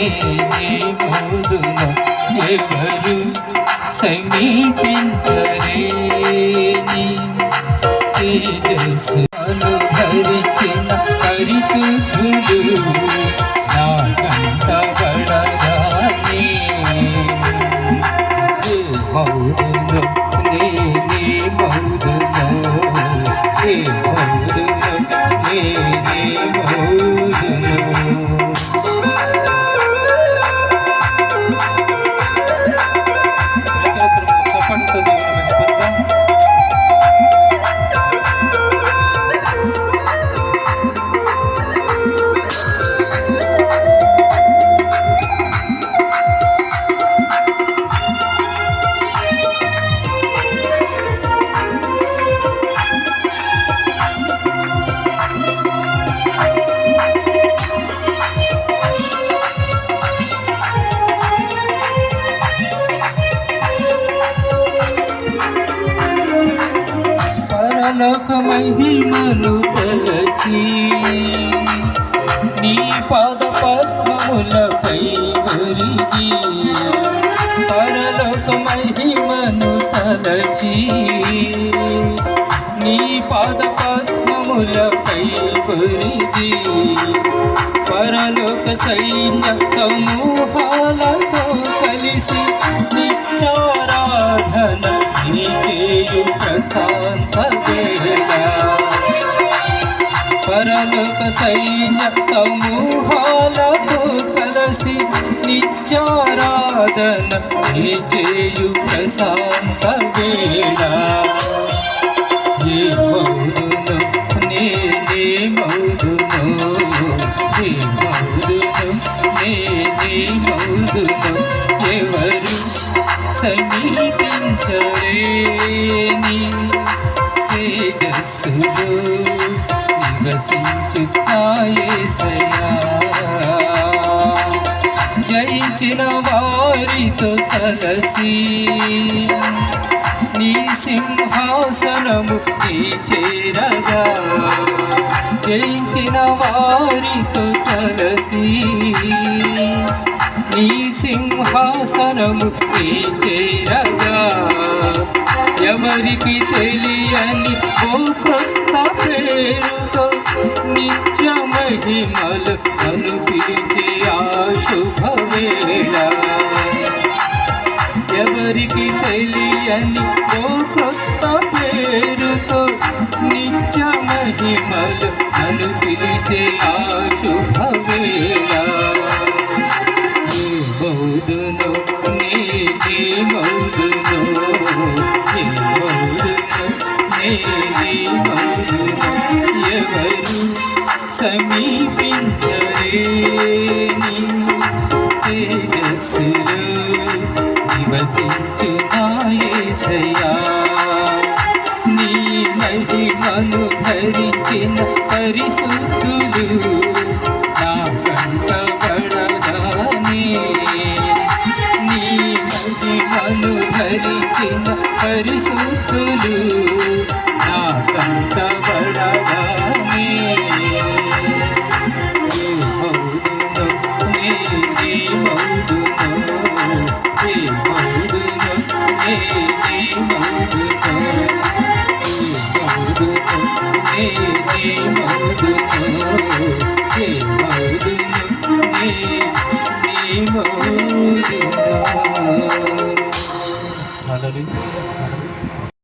నేనే మోదున ఎవరు సమీపించరేని తేజస్సు పరలోక మహిమలు తలచి నీ పాద పద్మములపై ఒరిగి పరలోక మహిమను తలచి నీ పాద పద్మములపై ఒరిగి పరలోక సైన్య సమూహాలతో కలిసి నిచ్చార చేయు వేళ పరలోక సైన్య సమూహాలతో కలసి నిత్యారాధన నీ చేయు ప్రశాంత వేళ ఏ మౌదును సమీపించరేని తేజస్సులు నివసించు నాయసయా జయించిన వారితో కలసి నీ సింహాసనము నీ చేరగా. జయించిన వారితో కలసి నీ సింహాసనము నీ చేరగా. ఎవరికి తెలియని ఓ క్రొత్త పేరుతో నిత్య మహిమలు అనిపించే ఆ శుభవేళ. ఎవరికి తెలియని ఓ క్రొత్త పేరుతో నిత్య మహిమలు అనిపించే ఆ శుభ సమీపించరేని తేజస్సులో నివసించు నీ మహిమను ధరించిన పరిశుద్ధులు నా కంటబడగానే నీ మహిమను ధరించిన పరిశుద్ధులు నా కంటబడగానే